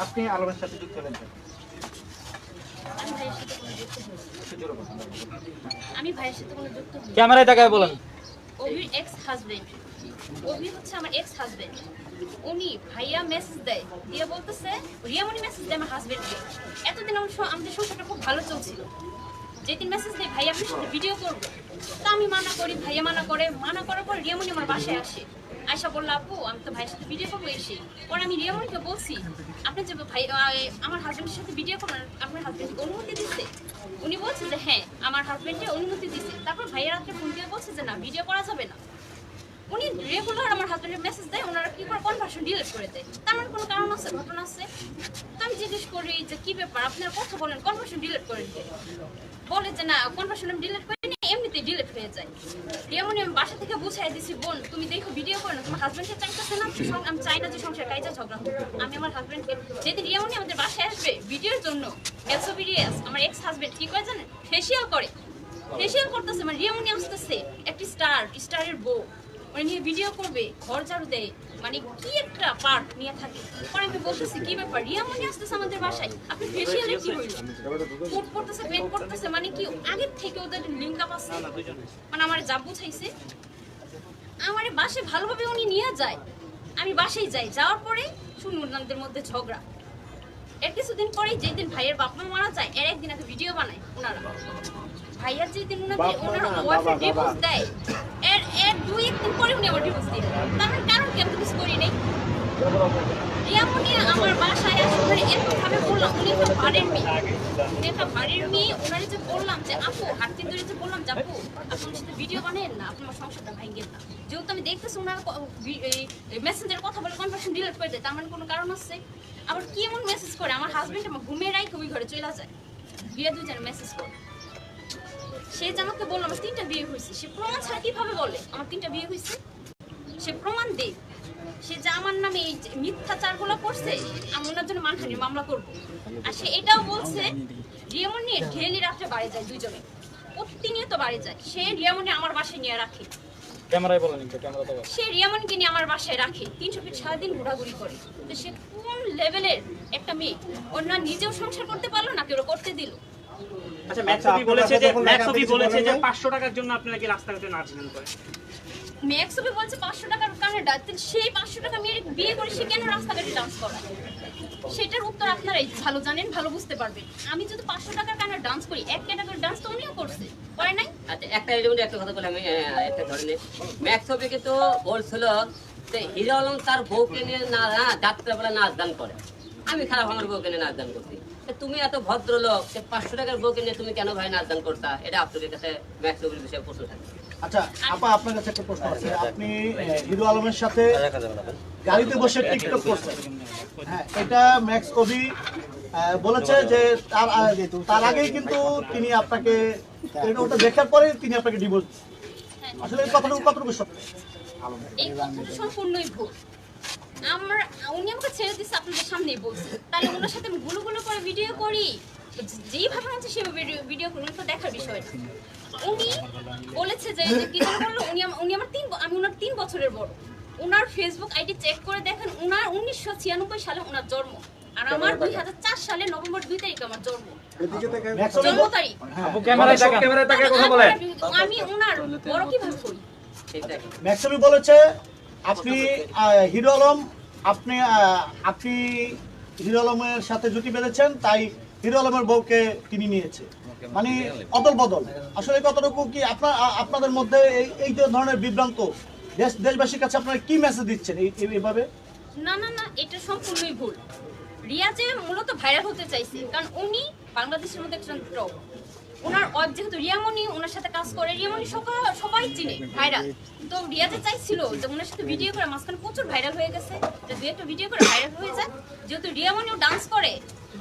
আপনি আলমের সাথে যুক্ত হলেন আমি ভাইয়ের সাথে কোনো যুক্ত। ক্যামেরায় তাকায় বলেন। অভির এক্স হাজবেন্ড অভি হচ্ছে আমার এক্স হাজবেন্ড উনি ভাইয়া মেসেজ দেয়। দিয়ে বলতেছে রিয়ামনি মেসেজ দেয় আমার হাজবেন্ডকে এতদিন আমার স- আমাদের সংসারটা খুব ভালো চলছিল। যেদিন মেসেজ দেয় ভাইয়া আপনার সাথে ভিডিও করব। তা আমি মানা করি ভাইয়া মানা করে। মানা করার পর রিয়ামনি আমার বাসায় আসে। আয়সা বলল আপু, আমি তো ভাইয়ের সাথে ভিডিও করব, এসে। পরে আমি রিয়ামনিকে বলছি, আপনি যে ভাই আমার হাজবেন্ডের সাথে ভিডিও করবেন আপনার হাজবেন্ড অনুমতি দিচ্ছে? উনি বলছে যে হ্যাঁ আমার হাজবেন্ডে অনুমতি দিচ্ছে। তারপর ভাইয়ের রাত্রে ফোন দিয়ে বলছে যে, না ভিডিও করা যাবে না। উনি রেগুলার আমার হাজবেন্ডের মেসেজ দেয়, ওনারা কি করে কনভার্সন ডিলিট করে দেয়। তার মানে কোনো কারণ আছে, ঘটনা আছে? তো আমি জিজ্ঞেস করি যে, কি ব্যাপার? আপনারা কথা বলেন কনভার্সন ডিলিট করে দিতে। বলে যে, না কনভার্সন আমি ডিলিট না এমনিতেই হয়ে যায়। যেমন আমি বাসা থেকে বুঝাই দিছি, বোন, তুমি দেখো ভিডিও করো না, তোমার হাজবেন্ডকে চাইতেছে না আমি চাই না যে সংসার কাইজা ঝগড়া হোক। আমি আমার হাজব্যান্ডকে যেদিন রিয়ামনি আমাদের বাসায় আসবে ভিডিওর জন্য এক্সোবিরিয়াস আমার এক্স হাজবেন্ড কি করে জানেন? ফেসিয়াল করে। ফেসিয়াল করতেছে মানে রিয়ামনি আসতেছে একটি স্টার স্টারের বউ। মানে নিয়ে ভিডিও করবে, ঘর ঝাড়ু দেয়। মানে কি একটা পার্ট নিয়ে থাকে। পরে আমি বলতেছি, কি ব্যাপার? রিয়ামনি আসতেছে আমাদের বাসায়। আপনি ফেসিয়ালে কি হইল? কোট করতেছে পেন করতেছে মানে কি আগের থেকে ওদের লিঙ্ক আপ আছে। মানে আমার যা বুঝাইছে, আমার বাসে ভালোভাবে উনি নিয়ে যায়। আমি বাসায় যাই। যাওয়ার পরে শুনি মধ্যে ঝগড়া। এর কিছুদিন পরেই যেদিন ভাইয়ের বাপ মা মারা যায়, এর একদিন একটা ভিডিও বানায় ওনারা। ভাইয়ার যেদিন ওনাদের ওনারা ওয়াইফের ডিভোর্স দেয় এর এর দুই একদিন পরে উনি আবার ডিভোর্স দিয়ে তার কারণ কি আমি কিছু করি নাই? রিয়ামনি আমার বাসায় আসে ওনারে এতভাবে বললাম উনি তো বাড়ির মেয়ে। উনি একটা বাড়ির মেয়ে ওনারে যে বললাম যে আপু হাঁটতে ধরে যে বললাম যে আপু আপনার সাথে ভিডিও বানেন না আপনার সংসারটা ভাঙ্গেন না যেহেতু আমি দেখতেছি ওনারা মেসেঞ্জারে কথা বলে কনভার্সন ডিলিট করে দেয় তার মানে কোনো কারণ আছে? আবার কি এমন মেসেজ করে? আমার হাজবেন্ড আমার ঘুমিয়ে রাই কবি ঘরে চলে যায়। বিয়ে দুজনে মেসেজ করে। সে যে আমাকে বলল আমার তিনটা বিয়ে হয়েছে। সে প্রমাণ ছাড়া কীভাবে বলে? আমার তিনটা বিয়ে হয়েছে। সে প্রমাণ দে সে যে আমার নামে এই মিথ্যাচারগুলো করছে আমি ওনার জন্য মানহানির মামলা করব। আর সে এটাও বলছে রিয়ামন নিয়ে ঢেলি রাত্রে বাড়ি যায় দুজনে প্রতিনিয়ত বাড়ি যায়। সে রিয়ামনি আমার বাসায় নিয়ে রাখে। ক্যামেরায় বলেন ক্যামেরা তাকায় সে রিয়ামনকে নিয়ে আমার বাসায় রাখে। তিনশো ফিট সারাদিন ঘোরাঘুরি করে। তো সে কোন লেভেলের একটা মেয়ে? ওর না নিজেও সংসার করতে পারল না কেউ করতে দিল। আচ্ছা ম্যাক্স আচ্ছা, বলেছে যে আপনারা ম্যাক্স অফি কিছু বলেছে যে বলবেন? পাঁচশো টাকার জন্য আপনি নাকি রাস্তাঘাটে করেন। ম্যাক্সবি বলছে পাঁচশো টাকার কারণে সেই পাঁচশো টাকা মেয়ে বিয়ে করে সে কেন রাস্তাঘাটে ডান্স সেটার উত্তর আপনারাই ভালো জানেন ভালো বুঝতে পারবেন। আমি যদি পাঁচশো টাকার কারণে ডান্স করি এক ক্যাটাগরি ডান্স তো উনিও করছে। করে নাই? আচ্ছা একটা এর একটা কথা বলে আমি একটা ধরনের। ম্যাক্স ছবিকে তো বলছিল যে হিরো আলম তার বউকে নিয়ে না যাত্রাবেলা নাচ গান করে। আমি খারাপ আমার বউকে নিয়ে নাচ গান করছি। তুমি এত ভদ্রলোক সে পাঁচশো টাকার বউকে নিয়ে তুমি কেন ভাই নাচ গান করতা? এটা আপনাদের কাছে ম্যাক্স ছবির বিষয়ে প্রশ্ন থাকে। আচ্ছা আপা আপনার কাছে একটা প্রশ্ন আছে। আপনি হিরো আলমের সাথে গাড়িতে বসে টিকটক করছেন। হ্যাঁ এটা ম্যাক্স কবি বলেছে যে তার তার আগেই কিন্তু তিনি আপনাকে ওটা দেখার পরে তিনি আপনাকে ডিভোর্স আসলে এই কথাটুকু কতটুকু সত্য? সম্পূর্ণই ভুল। আমরা উনি আমাকে ছেড়ে দিচ্ছে আপনাদের সামনেই বলছে। তাহলে ওনার সাথে আমি গুলো গুলো করে ভিডিও করি। যে- যেইভাবে হচ্ছে সেভাবে ভিডিও ভিডিও করি তো দেখার বিষয় না। উনি বলেছে যে কি যেন বলল উনি আম- উনি আমার তিন আমি ওনার তিন বছরের বড়। ওনার ফেসবুক আইডি চেক করে দেখেন ওনার উনিশশো ছিয়ানব্বই সালে ওনার জন্ম। আর আমার দুই হাজার চার সালে নভেম্বর দুই তারিখে আমার জন্ম। জন্ম তারিখ। ক্যামেরায় তাকায় আমি ওনার বড় কীভাবে করি সেটা ম্যাক্স কবি বলেছে আপনি আহ, হিরো আলম আপনি আপনি হিরো আলমের সাথে জুটি বেঁধেছেন তাই হিরো আলমের বউকে তিনি নিয়েছে। মানে অদল বদল। আসলে কতটুকু কি আপনার আপনাদের মধ্যে এই এই যে ধরনের বিভ্রান্ত দেশ দেশবাসীর কাছে আপনারা কি মেসেজ দিচ্ছেন এই এই- এইভাবে? না না না এটা সম্পূর্ণই ভুল। রিয়া যে মূলত ভাইরাল হতে চাইছে কারণ উনি বাংলাদেশের মধ্যে একজন টপ ওনার যেহেতু রিয়ামণি ওনার সাথে কাজ করে রিয়ামণি সবাই সবাই চিনে ভাইরাল। তো রিয়াতে চাইছিল যে ওনার সাথে ভিডিও করে মাঝখানে প্রচুর ভাইরাল হয়ে গেছে। যে দু একটা ভিডিও করে ভাইরাল হয়ে যায়। যেহেতু রিয়ামণিও ডান্স করে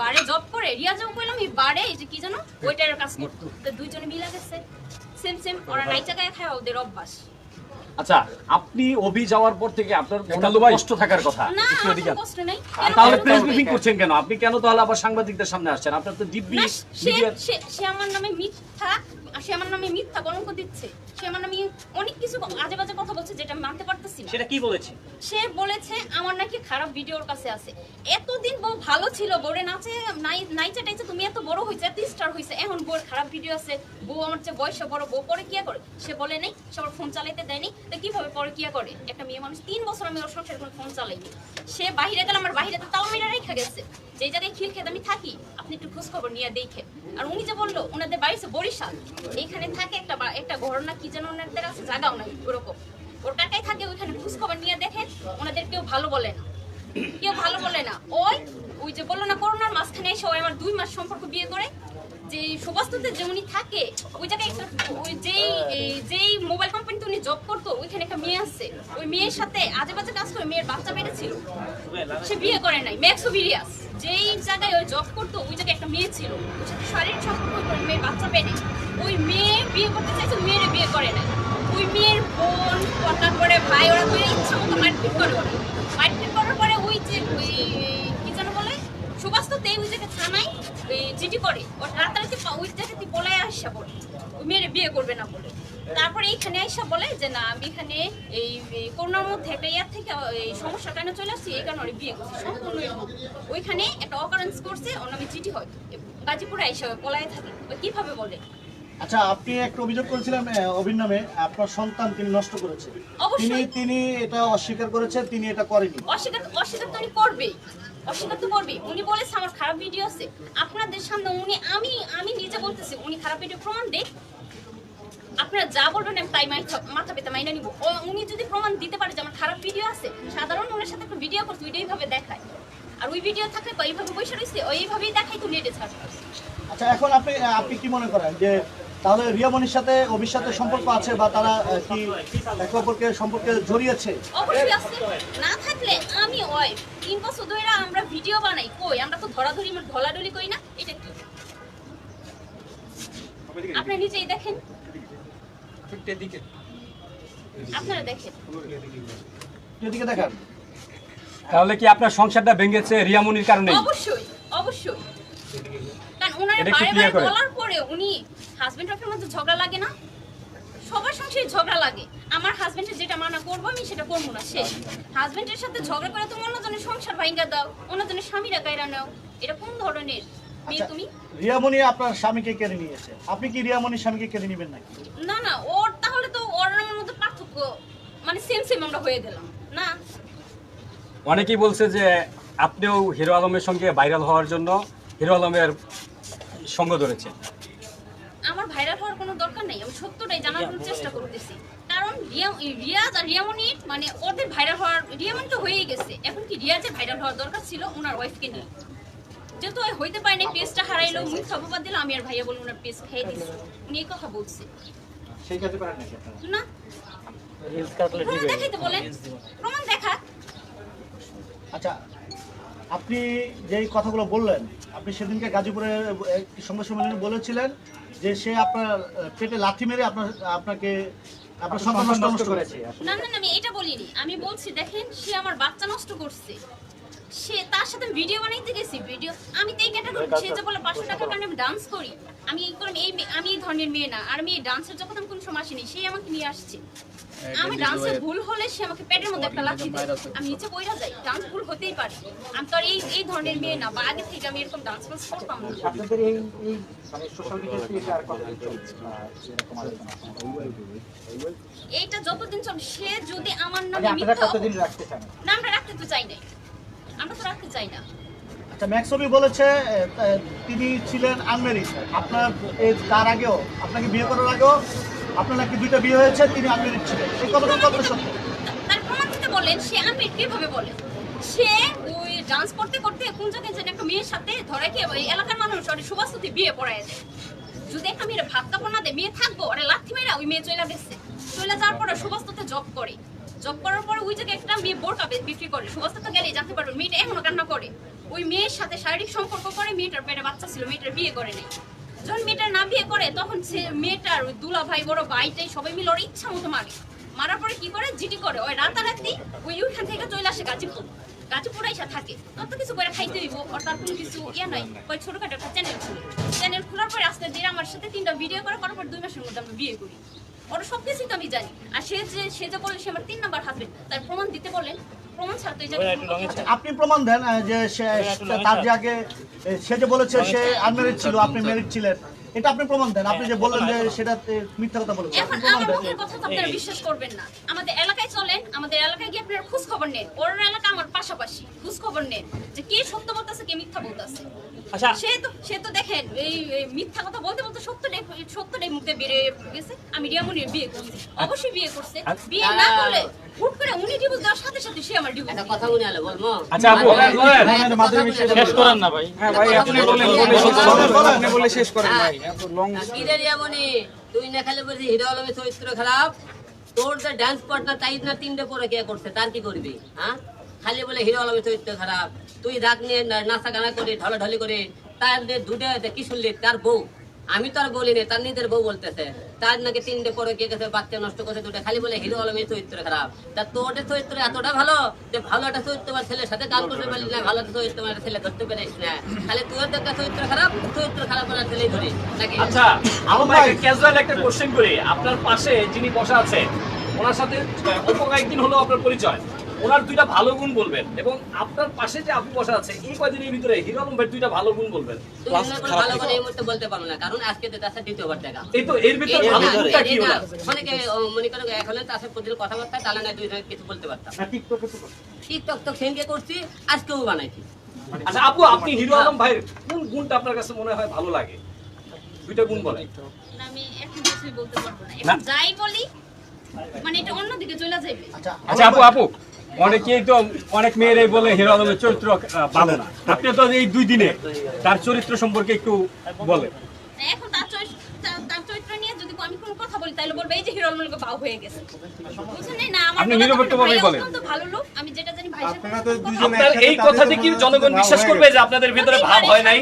বারে জব করে রিয়া জব করলাম এই বারে যে কি জানো ওইটার কাজ করতো তো দুইজনে মিলা গেছে। সেম সেম ওরা নাইচা গায়ে খায় ওদের অভ্যাস। আচ্ছা আপনি অভি যাওয়ার পর থেকে আপনার কষ্ট থাকার কথা। তাহলে প্রেস ব্রিফিং করছেন কেন? আপনি কেন তাহলে আবার সাংবাদিকদের সামনে আসছেন? আপনার তো দিব্যি সে আমার নামে মিথ্যা সে আমার নামে মিথ্যা কলঙ্ক দিচ্ছে। সে আমার নামে অনেক কিছু আজে বাজে কথা বলছে যেটা আমি মানতে পারতেছি না। সেটা কি বলেছে? সে বলেছে আমার নাকি খারাপ ভিডিওর কাছে আছে। এতদিন বউ ভালো ছিল বউরে নাচে নাই নাইচে টাইচে তুমি এত বড় হয়েছে এত স্টার হয়েছে এখন বউর খারাপ ভিডিও আছে। বউ আমার চেয়ে বয়সে বড় বউ পরে কি করে? সে বলে নাই সে ফোন চালাইতে দেয়নি। তো কীভাবে পরে কি করে? একটা মেয়ে মানুষ তিন বছর আমি ওর সংসারে কোনো ফোন চালাইনি। সে বাইরে গেলে আমার বাইরে তাও মেরা রেখে গেছে। যে জায়গায় খিল খেতে আমি থাকি আপনি একটু খোঁজ খবর নিয়ে দেখে আর উনি যে বলল, ওনাদের বাড়ি বরিশাল। এইখানে থাকে একটা একটা ঘর না কি যেন ওনাদের আছে, জায়গাও নাই ওরকম। ওর কাকাই থাকে, ওইখানে খোঁজখবর নিয়ে দেখেন, ওনাদের কেউ ভালো বলে না। কেউ ভালো বলে না। ওই ওই যে বলল না করোনার মাঝখানে এসে ওই আমার দুই মাস সম্পর্ক বিয়ে করে যে সুবাস্তুতে যে উনি থাকে ওই জায়গায় একটা ওই যেই এই যেই মোবাইল কোম্পানিতে উনি জব করতো ওইখানে একটা মেয়ে আছে। ওই মেয়ের সাথে আজে বাজে কাজ করে মেয়ের বাচ্চা বেড়েছিল সে বিয়ে করে নাই ম্যাক্সোভিরিয়াস যেই জায়গায় ওই জব করতো ওই জায়গায় একটা মেয়ে ছিল। ওর সাথে শারীরিক সম্পর্ক করে মেয়ের বাচ্চা পেটে। ওই মেয়ে বিয়ে করতে চাইছে মেয়েরে বিয়ে করে নাই। ওই মেয়ের বোন তারপরে ভাই ওরা দুই ইচ্ছা মতো মারপিট করে ওরা। মারপিট করার পরে ওই যে ওই কি যেন বলে? সুবাস্ততে ওই জায়গায় থানায় চিঠি করে। ও রাতারাতি ওই জায়গাতে বলে আসা বলে। ওই মেয়েরে বিয়ে করবে না বলে। তারপরে এইখানে আইসা বলে যে না আমি এখানে এই করোনার মধ্যে একটা ইয়ার থেকে এই সমস্যার কারণে চলে আসছি? এই কারণে বিয়ে করছি। সম্পূর্ণ ওইখানে একটা অকারেন্স করছে ওর নামে চিঠি হয়। গাজীপুরে আইসা পলায় থাকে। কীভাবে বলে? আচ্ছা আপনি একটা অভিযোগ করেছিলেন অভির নামে আপনার সন্তান তিনি নষ্ট করেছেন অবশ্যই। তিনি তিনি এটা অস্বীকার করেছেন তিনি এটা করেনি অস্বীকার অস্বীকার তো উনি করবেই। অস্বীকার তো করবেই। উনি বলেছে আমার খারাপ ভিডিও আছে। আপনাদের সামনে উনি, আমি আমি নিজে বলতেছি, উনি খারাপ ভিডিও প্রমাণ দেখ আপনারা যা বলবেন, আমি তাই মাথা মাথা পেতে মাইনা নিব। উনি যদি প্রমাণ দিতে পারে যে আমার খারাপ ভিডিও আছে, সাধারণ ওনার সাথে একটা ভিডিও করছে, ওইটা এইভাবে দেখায়। আর ওই ভিডিও থাকলে এইভাবে বসে রয়েছে ওইভাবেই দেখাই তো নেটে ছাড়। আচ্ছা এখন আপনি আপনি কি মনে করেন যে তাহলে রিয়ামণির সাথে অভির সাথে সম্পর্ক আছে বা তারা কি একে অপরকে সম্পর্কে জড়িয়েছে? অবশ্যই আছে। না থাকলে আমি ওই তিন বছর ধরে আমরা ভিডিও বানাই। কই? আমরা তো ধরাধরি ধলাধলি করি না। এটা কি? আপনারা নিজেই দেখেন। আপনারা দেখেন। এদিকে দেখান। তাহলে কি আপনার সংসারটা ভেঙেছে রিয়ামনির কারণে অবশ্যই অবশ্যই। ওনার বারে বারে বলার পরে উনি হাজবেন্ড ওয়াইফের মধ্যে ঝগড়া লাগে না? সবার সংসারে ঝগড়া লাগে। আমার হাজবেন্ডের যেটা মানা করব আমি সেটা করব না। শেষ। হাজবেন্ডের সাথে ঝগড়া করে তুমি অন্যজনের সংসার ভাঙ্গা দাও অন্যজনের স্বামীরা গায়রা নাও। এটা কোন ধরনের মেয়ে আচ্ছা রিয়ামণি আপনার স্বামীকে কেড়ে নিয়েছে আপনি কি রিয়ামণির স্বামীকে কেড়ে নেবেন নাকি? না না ওর তাহলে তো ওর আমার মধ্যে পার্থক্য মানে সেম সেম আমরা হয়ে গেলাম। না। অনেকেই বলছে যে আপনিও হিরো আলমের সঙ্গে ভাইরাল হওয়ার জন্য হিরো আলমের সঙ্গ ধরেছেন আমার ভাইরাল হওয়ার কোনো দরকার নেই আমি সত্যটাই জানার জন্য চেষ্টা করতেছি। কারণ রিয়া- রিয়াজ আর রিয়ামনির মানে ওদের ভাইরাল হওয়ার রিয়ামনি তো হয়েই গেছে। এখন কি রিয়াজের ভাইরাল হওয়ার দরকার ছিল ওনার ওয়াইফকে নিয়ে? যেহেতু হইতে পারে নাই পেজটা হারাইলো মুখ অপবাদ দিল আমি আর ভাইয়া বলে ওনার পেজ খেয়ে দিচ্ছি উনি এই কথা বলছে। সেই কাজে পারেন নাকি আপনারা? না। প্রমাণ দেখাইতে বলেন। প্রমাণ দেখা। আচ্ছা আপনি যেই কথাগুলো বললেন আপনি সেদিনকে গাজীপুরে একটি সংবাদ সম্মেলনে বলেছিলেন যে সে আপনার পেটে লাথি মেরে আপনার আপনাকে আপনার সন্তান নষ্ট করেছে। না না না আমি এটা বলিনি। আমি বলছি দেখেন সে আমার বাচ্চা নষ্ট করছে। সে তার সাথে ভিডিও বানাইতে গেছি ভিডিও আমি তো এই ক্যাটাগরি সে যে বলে পাঁচশো টাকার কারণে আমি ডান্স করি। আমি এই আমি এই ধরনের মেয়ে না আর আমি এই ডান্সের যখন আমি কোনো সময় আসিনি সেই আমাকে নিয়ে আসছে। আমি ডান্সে ভুল হলে সে আমাকে পেটের মধ্যে একটা লাঠি দেয় আমি নিচে বইরা যাই। ডান্স ভুল হতেই পারে। আমি তো আর এই এই ধরনের মেয়ে না বা আগে থেকে আমি এরকম ডান্স ফান্স করতাম না। আপনাদের এই এই মানে সোশ্যাল মিডিয়াতে এটা আর আলোচনা এইটা যতদিন চল সে যদি আমার মানে নামে আপনারা মিথ্যা কতদিন রাখতে চান? না আমরা রাখতে তো চাই নাই। আমরা তো রাখতে চাই না। আচ্ছা ম্যাক্সবি বলেছে তিনি ছিলেন আনমেরিড আপনার তার আগেও আপনাকে বিয়ে করার আগেও আপনার নাকি দুইটা বিয়ে হয়েছে তিনি আনমেরিড ছিলেন এই কথাটা কতটা সত্য? তার প্রমাণ দিতে বলেন সে আমি কীভাবে বলে সে ওই ডান্স করতে করতে কোন জায়গায় যেন একটা মেয়ের সাথে ধরে কি ওই এলাকার মানুষ ওর সুবাস্তুতি বিয়ে পড়ায় দেয়। যদি একটা মেয়ের ভাত কাপড় না দেয় মেয়ে থাকব ওরে লাথি মেয়েরা ওই মেয়ে চলে গেছে চলে যাওয়ার পরে সুবাস্তুতে জব করে। জব করার পরে ওই জায়গায় একটা মেয়ে বোরকা বিক্রি করে। সুবাস্তুতে গেলে জানতে পারবেন মেয়েটা এখনও কান্না করে। ওই মেয়ের সাথে শারীরিক সম্পর্ক করে মেয়েটার পেটে বাচ্চা ছিল মেয়েটার বিয়ে করে নেই। যখন মেয়েটা না বিয়ে করে, তখন সে মেয়েটার ওই দুলা ভাই বড় ভাইটাই সবাই মিলে ওর ইচ্ছা মতো মারে। মারার পরে কি করে? জিটি করে। ওই রাতারাতি ওই ওইখান থেকে চলে আসে গাজীপুর। গাজীপুর এসে থাকে। তত কিছু করে খাইতে হইব আর তার কোনো কিছু ইয়ে নাই। ওই ছোটখাটো একটা চ্যানেল খুলি। চ্যানেল খোলার পরে আস্তে ধীরে আমার সাথে তিনটা ভিডিও করে, করার পর দুই মাসের মধ্যে আমরা বিয়ে করি। ওর সব কিছুই তো আমি জানি। আর সে যে সে যে বলে সে আমার তিন নাম্বার হাজবেন্ড তার প্রমাণ দিতে বলেন আপনি প্রমাণ দেন যে তার যে আগে সে যে বলেছে সে আনমেরিড ছিল আপনি মেরিড ছিলেন। এটা আপনি প্রমাণ দেন। আপনি যে বললেন যে সেটা মিথ্যা কথা বলেছেন এখন আপনি আমার মুখের কথা তো আপনারা বিশ্বাস করবেন না। আমাদের এলাকায় চলেন আমাদের এলাকায় গিয়ে আপনারা খোঁজ খবর নেন। ওর এলাকা আমার পাশাপাশি। খোঁজ খবর নেন যে কে সত্য বলতেছে কে মিথ্যা বলতেছে। আচ্ছা। সে তো সে তো দেখেন এই মিথ্যা কথা বলতে বলতে সত্যটাই সত্যটাই মুখে বেরিয়ে গেছে। আমি রিয়ামনির বিয়ে করছি অবশ্যই বিয়ে করছে। বিয়ে না করলে হুট করে উনি ডিভোর্স দেওয়ার সাথে সাথে সে আমার ডিভোর্স কথা মনে হলো বলব? আচ্ছা আপু মিশ্রের শেষ করেন না ভাই। হ্যাঁ ভাই আপনি বলেন বলে শেষ করেন। আপনি বলে শেষ করেন ভাই এত লং কিরে রিয়ামনি তুই না খালি বলছিস হিরো আলমের চরিত্র খারাপ তোর যে ডান্স পার্টনার তাই না তিনটে পরে কে করছে তার কি করবি হ্যাঁ? খালি বলে হিরো আলমের চরিত্র খারাপ। তুই রাগ নিয়ে নাচা গানা করে, ঢলাঢলি করে তার দুটা কি শুনলি? তার বউ। আমি তো আর বলিনি, তার নিজের বউ বলতেছে। তার নাকি তিনটে পরে কে গেছে, বাচ্চা নষ্ট করছে দুটা। খালি বলে, হিরো, আলমের চরিত্র খারাপ। তা তোর চরিত্র এতটা ভালো যে ভালো একটা চরিত্র ছেলের সাথে কাজ করতে পারলি না, ভালো একটা চরিত্র আমার ছেলে ধরতে পারিস না। খালি তোর একটা চরিত্র খারাপ চরিত্র খারাপ আমার ছেলেই ধরি নাকি? আচ্ছা আমার ক্যাজুয়াল একটা কোশ্চেন করি। আপনার পাশে যিনি বসা আছে ওনার সাথে অল্প কয়েকদিন হলো আপনার পরিচয়। ওনার দুইটা ভালো গুণ বলবেন। এবং আপনার পাশে যে আপু বসা আছে এই কয়দিনের ভিতরে হিরো আলম ভাইয়ের দুইটা ভালো গুণ বলবেন? মনে ভালো করে এই মুহূর্তে বলতে পারব না কারণ আজকে তো তার দ্বিতীয়বার দেখা। এই তো এর ভিতরে ভালো গুণটা কি এই অনেকে মনে করো এখন তার সাথে প্রতিদিন কথাবার্তা তাহলে না দুই কিছু বলতে পারতাম। টিকটক তো সেনকে করছি আজকেও বানাইছি। আচ্ছা আপু আপনি হিরো আলম ভাইয়ের কোন গুণটা আপনার কাছে মনে হয় ভালো লাগে? দুইটা গুণ বলেন। আমি এখন কিছুই বলতে পারব না। এখন যাই বলি মানে এটা অন্যদিকে চলে যাবে আচ্ছা আচ্ছা আপু আপু। অনেকেই তো অনেক মেয়েরাই বলে হিরো আলমের চরিত্র ভালো না। আপনি তো এই দুই দিনে তার চরিত্র সম্পর্কে একটু বলেন। এখন তার তার- তার চরিত্র নিয়ে যদি আমি কোনো কথা বলি তাহলে বলবে এই যে হিরো আলমের ভাও হয়ে গেছে। বুঝছেন? না আমার আপনি বলেন। অত্যন্ত ভালো লোক। আমি যেটা জানি ভাই আপনারা তো দুজনে এই কথাতে কি জনগণ বিশ্বাস করবে যে আপনাদের ভিতরে ভাব হয় নাই।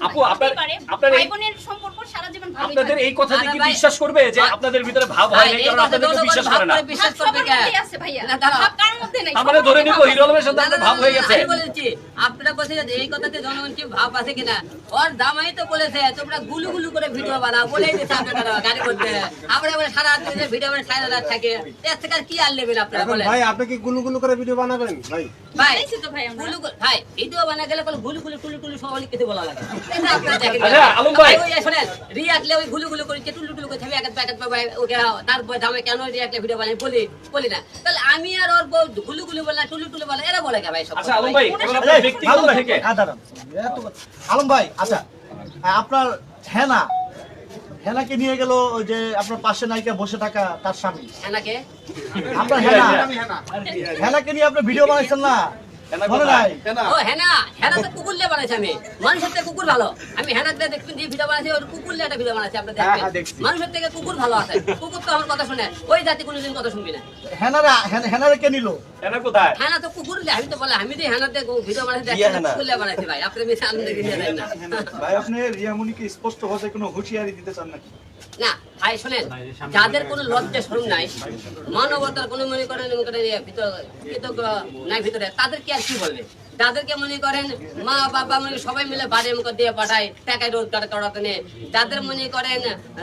আপু, আপনার- আপনার ভাই বোনের সম্পর্ক সারা জীবন ভালোই আপনাদের এই কথাতে আরে কি বিশ্বাস করবে যে আপনাদের ভিতরে ভাব হয় না কারণ আপনাদের বিশ্বাস করে না। বিশ্বাস করবে ভাইয়া। না, দাঁড়াও। আমরা ধরে নিব হিরো আলমের সাথে না, না, আপনার ভাব হয়ে গেছে। আমি বলেছি আপনারা বলছেন যে এই কথাতে জনগণ কি ভাব আছে কিনা? ওর দামাই তো বলেছে তোমরা গুলু গুলু করে ভিডিও বানাও বলেই আপনারা গাড়ি করতে আমরা বলে সারা রাত ধরে ভিডিও মানে সারা রাত থাকে। এর থেকে কি আর নেবেন আপনারা বলেন? ভাই আপনি কি গুলু গুলু করে ভিডিও বানাবেন ভাই? ভাই তো ভাই আমরা। গুলু গুলু ভাই ভিডিও বানা গেলে কোনো গুলু গুলু টুলু টুলু সব অনেক কিছু বলা লাগে। এটা আপনারা দেখেন। আচ্ছা, আলম ভাই। ওই যে রিয়াকলে ওই গুলু গুলু করে টুলু টুলু করে থামি একাত প্যাকেট পাবে ওকে তারপর দামে কেন রিয়াকলে ভিডিও বানাই বলি বলি না। তাহলে আমি আর ওর বউ গুলু গুলু বলে টুলু টুলু বলে এরা বলে কে ভাই সব আচ্ছা আলম ভাই আপনার ব্যক্তিগত থেকে? আ, দাঁড়ান। এত কথা। আলম ভাই আচ্ছা আপনার হেনা হেনাকে নিয়ে গেল ওই যে আপনার পাশে নায়িকা বসে থাকা তার স্বামী। হেনাকে? আপনার হেনা। হেনাকে নিয়ে আপনি ভিডিও বানাইছেন না? হেনা মনে কোথায়? নাই ও হেনা। হেনা তো কুকুর দিয়ে বানাইছি আমি। মানুষের থেকে কুকুর ভালো। আমি হেনা দেখবেন যে ভিডিও বানাইছি ওর কুকুর দিয়ে একটা ভিডিও বানাইছি আপনি হ্যাঁ, হ্যাঁ, দেখবেন মানুষের থেকে কুকুর ভালো আছে। কুকুর তো আমার কথা শুনে ওই জাতি কোনোদিন কথা শুনবি না। হেনারা হেন- কে নিল? এনা কোথায়? হেনা তো কুকুর আমি তো বলে আমি দিয়ে হেনা দিয়ে ভিডিও কুকুর বানাইছি ভাই। আপনি বেশি আনন্দ ভাই আপনি স্পষ্ট ভাষায় কোনো হুঁশিয়ারি দিতে চান নাকি? না ভাই, শোনেন, যাদের কোনো লজ্জা শরম নাই, মানবতার কোনো মনে করেন ভিতর নাই ভিতরে, তাদের কি আর কি বলবে? যাদেরকে মনে করেন মা বাবা মানে সবাই মিলে বাড়ির মুখ দিয়ে পাঠায় টাকায় রোজগার করাতে নেই যাদের মনে করেন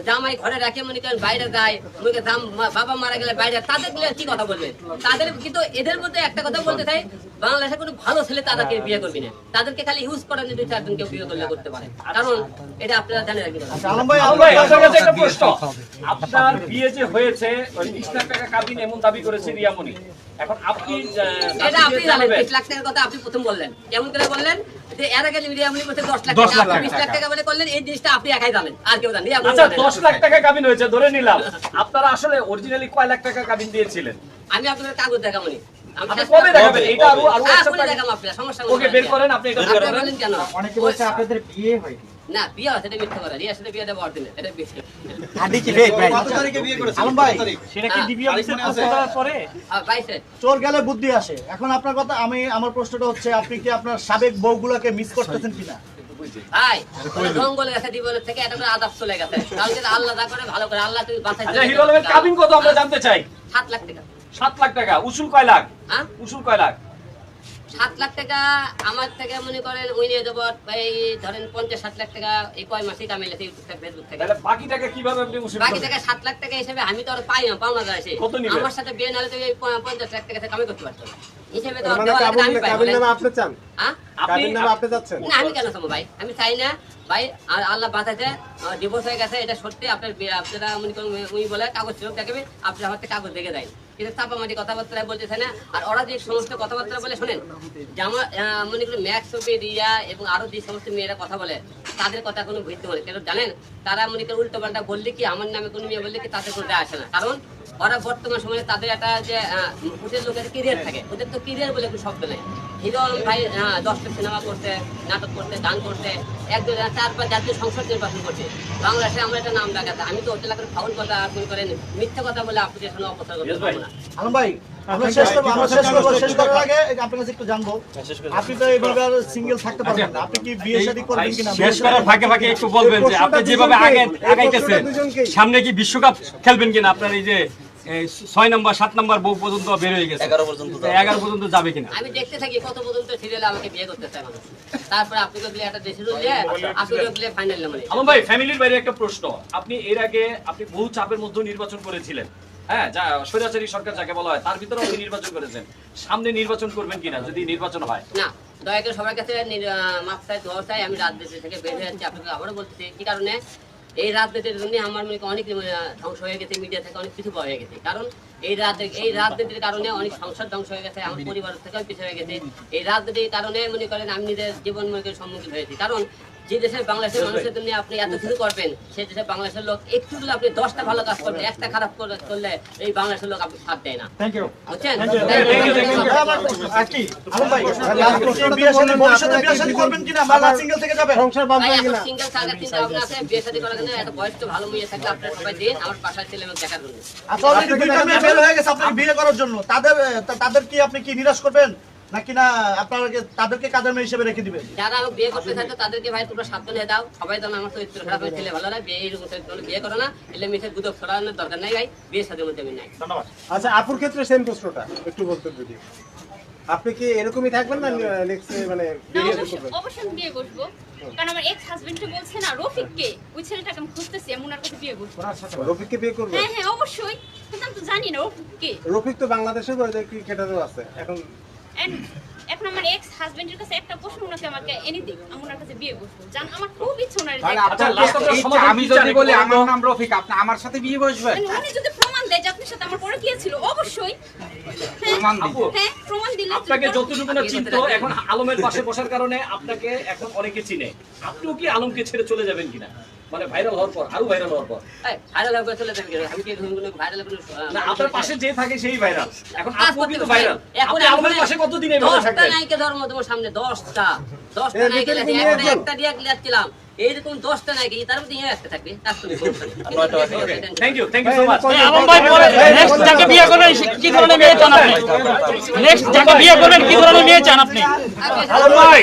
জামাই ঘরে রাখে মনে করেন বাইরে যায় মনে করেন জাম- মা- বাবা মারা গেলে বাইরে তাদেরগুলো কি কথা বলবে? তাদের কিন্তু এদের মধ্যে একটা কথা বলতে চাই বাংলাদেশে কোনো ভালো ছেলে তাদেরকে বিয়ে করবি না। তাদেরকে খালি ইউজ করেন দুই চারজনকে বিয়ে করলে করতে পারে। কারণ এটা আপনারা জানেন। আচ্ছা আলম ভাই আলম ভাই আপনার কাছে একটা প্রশ্ন। আপনার বিয়ে যে হয়েছে লাখ টাকা কাবিন এমন দাবি করেছে রিয়ামণি। এখন আপনি এটা আপনি জানেন বিশ লাখ টাকার কথা আপনি প্রথম বললেন। কেমন করে বললেন? যে এর আগে মিডিয়া আপনি বলতে দশ লাখ টাকা লাখ আপনি বিশ লাখ টাকা। বলে করলেন এই জিনিসটা আপনি একাই জানেন আর কেউ জানেন আচ্ছা জানেন। দশ লাখ টাকা কাবিন হয়েছে ধরে নিলাম। আপনারা আসলে অরিজিনালি কয় লাখ টাকা কাবিন দিয়েছিলেন? আমি আপনাদের কাগজ দেখাবনি আমি আপনি শেষ কবে করে- দেখাবেন? এটা আরও আরও একটা এখনই দেখাবো আপনার, সমস্যা নেই। ওকে বের করেন আপনি এটা বের আপনি করেন বলেন কেন? অনেকে বলছে আপনাদের বিয়ে হয়নি। না, বিয়ে হচ্ছে, এটা মিথ্যা কথা। রিয়ার সাথে বিয়ে দেবো অরিজিনাল, এটা আদি কি ফেক ভাই? কত তারিখে বিয়ে করেছেন? আলম ভাই সেটা কি ডিবি অফিসের করার পরে? আর চোর গেলে বুদ্ধি আসে। এখন আপনার কথা আমি আমার প্রশ্নটা হচ্ছে আপনি কি আপনার সাবেক বউ বউগুলোকে মিস করতেছেন কিনা? ভাই, জঙ্গলে গেছে, থেকে একটা করে আদাব চলে গেছে। কালকে আল্লাহ যা করে ভালো করে, আল্লাহ তুমি বাঁচাইছো। আচ্ছা হিরো আলমের কাবিন কত আমরা জানতে চাই? সাত লাখ টাকা। সাত লাখ টাকা উসুল কয় লাখ? উসুল কয় লাখ? সাত লাখ টাকা আমার থেকে মনে করেন উই নিয়ে যাব এই ধরেন পঞ্চাশ ষাট লাখ টাকা এই কয় মাসে কামাইলে ইউটিউব থেকে ফেসবুক থেকে। বাকি টাকা কীভাবে আপনি বাকি টাকা সাত লাখ টাকা হিসেবে আমি তো আর পাই না পাওনা যায় সে। আমার সাথে বিয়ে নাহলে তো এই পঞ্চাশ লাখ টাকা থেকে কামাই করতে পারতো হিসেবে তো মানে আমি পাই চান? হ্যাঁ? আপনি নামে আপনি যাচ্ছেন? না আমি কেন চাবো ভাই? আমি চাই না ভাই আল্লাহ বাঁচাতে ডিভোর্স হয়ে গেছে এটা সত্যি আপনার আপনারা মনে করুন উনি বলে কাগজ চোখ দেখাবে আপনি আমার কাগজ দেখে দেয় কিন্তু চাপামাটি কথাবার্তা বলতেছে না আর ওরা যে সমস্ত কথাবার্তা বলে শোনেন যে আমার মনে করেন ম্যাক্স ছবি রিয়া এবং আরও যে সমস্ত মেয়েরা কথা বলে তাদের কথা কোনো ভিত্তি বলে কেন জানেন? তারা মনে করেন উল্টো পাল্টা বললে কি আমার নামে কোনো মেয়ে বললে কি তাদের কোনো আসে না। কারণ ওরা বর্তমান সময়ে তাদের একটা যে ওদের লোকের কেরিয়ার থাকে। ওদের তো কেরিয়ার বলে কোনো শব্দ নেই। হিরো ভাই আহ, দশটা সিনেমা করতে নাটক করতে গান করতে এক দুই চার পাঁচ জাতীয় সংসদ নির্বাচন করছে। বাংলাদেশে আমরা একটা নাম ডাকাতে আমি তো হোটেল করে ফাউল কথা আপনি করেন। মিথ্যা কথা বলে আপনি এখানে অপচার করতে পারব না। আলম ভাই আমরা শেষ করব আমরা শেষ করব শেষ করার আগে আপনার কাছে একটু জানব। আপনি তো এইভাবে সিঙ্গেল থাকতে পারবেন না। আপনি কি বিয়ে শাদী করবেন কিনা? শেষ করার ফাঁকে ফাঁকে একটু বলবেন যে আপনি যেভাবে আগে আগাইতেছেন সামনে কি বিশ্বকাপ খেলবেন কিনা আপনার এই যে ছয় নম্বর সাত নম্বর বউ পর্যন্ত বের হয়ে গেছে। এগারো পর্যন্ত এগারো পর্যন্ত যাবে কিনা? আমি দেখতে থাকি কত পর্যন্ত সিরিয়ালে আমাকে বিয়ে করতে চায় তারপরে আপনি গেলে একটা দেশের দিয়ে আপনি ফাইনাল মানে আলম ভাই ফ্যামিলির বাইরে একটা প্রশ্ন। আপনি এর আগে আপনি বহু চাপের মধ্যে নির্বাচন করেছিলেন। হ্যাঁ যা স্বৈরাচারী সরকার যাকে বলা হয় তার ভিতরে আপনি নির্বাচন করেছেন। সামনে নির্বাচন করবেন কিনা যদি নির্বাচন হয়? না দয়া করে সবার কাছে নির- আহ, মাপ চাই দোয়া চাই আমি রাজনীতি থেকে বের হয়ে যাচ্ছি। আপনাকে আবারও বলতেছি কি কারণে? এই রাজনীতির জন্য আমার মনে অনেক ধ্বংস হয়ে গেছে মিডিয়া থেকে অনেক কিছু হয়ে গেছে। কারণ এই রাজনীতি এই রাজনীতির কারণে অনেক সংসার ধ্বংস হয়ে গেছে, আমার পরিবার থেকেও পিছিয়ে হয়ে গেছে। এই রাজনীতির কারণে মনে করেন আমি নিজের জীবন মনে সম্মুখীন হয়েছি। কারণ যে দেশের বাংলাদেশের মানুষের জন্য আপনি এত কিছু করবেন সেই দেশে বাংলাদেশের লোক একটু হলে আপনি দশটা ভালো কাজ করবেন একটা খারাপ করলে এই বাংলাদেশের লোক আপনি সাথ দেয় না। বুঝছেন? তাদের কি আপনি কি নিরাশ করবেন? নাকি না আপনাকে তাদেরকে কাদের মেয়ে হিসেবে রেখে দিবেন? যারা বিয়ে করতে চাইতো তাদেরকে ভাই তোমরা সাবধানে দাও। সবাই যেন আমার চরিত্র খারাপ হয়ে ছেলে ভালো না বিয়ে এইরকম চরিত্র বিয়ে করো না। এলে মিঠে গুদক ছড়ানোর দরকার নাই ভাই বিয়ে শাদীর মধ্যে আমি নাই। ধন্যবাদ। আচ্ছা আপুর ক্ষেত্রে সেম প্রশ্নটা একটু বলতে যদি। আপনি কি এরকমই থাকবেন না নেক্সট মানে অবশ্যই- বিয়ে কারণ আমার এক্স হাজবেন্ডকে বলছে না রফিককে ওই ছেলেটাকে আমি খুঁজতেছি আমি ওনার কাছে বিয়ে রফিককে হ্যাঁ হ্যাঁ অবশ্যই। কিন্তু আমি তো জানি না রফিককে। রফিক তো বাংলাদেশের ক্রিকেটারও আছে। এখন এখন আমার এক্স হাজবেন্ডের কাছে একটা প্রশ্ন ওনাকে আমাকে এনে দিক আমি ওনার কাছে বিয়ে বসবো জান আমার খুব ইচ্ছে ওনার তাহলে দেখা। আচ্ছা, আমি যদি বলি আমার নাম রফিক আপনি আমার সাথে বিয়ে বসবেন? মানে উনি যদি প্রমাণ দেয় যে আপনার সাথে আমার পরে গিয়েছিল অবশ্যই। হ্যাঁ, হ্যাঁ প্রমাণ দিলে আপনাকে যতটুকু না চিনত এখন আলমের পাশে বসার কারণে আপনাকে এখন অনেকে চিনে। আপনিও কি আলমকে ছেড়ে চলে যাবেন কিনা? মানে ভাইরাল হওয়ার পর আরও ভাইরাল হওয়ার পর এই, viral চলে যাবে আমি কি না আপনার পাশে যে থাকে সেই ভাইরাল এখন আপনি কিন্তু ভাইরাল এখন আপনি আলমের আপনি পাশে এইভাবে দশটা থাকবেন নায়িকা ধর্ম তোমার সামনে দশটা দশটা এর নায়িকা ভিতরে আছে, তুমি একটা দিয়ে এইরকম নায়িকা তার মধ্যে ইয়ে একটা থাকবে তুমি thank you thank you so much ভাই বলেন নেক্সট যাকে বিয়ে করবেন কি ধরনের মেয়ে চান আপনি নেক্সট যাকে বিয়ে করবেন কি ধরনের মেয়ে চান আপনি ভাই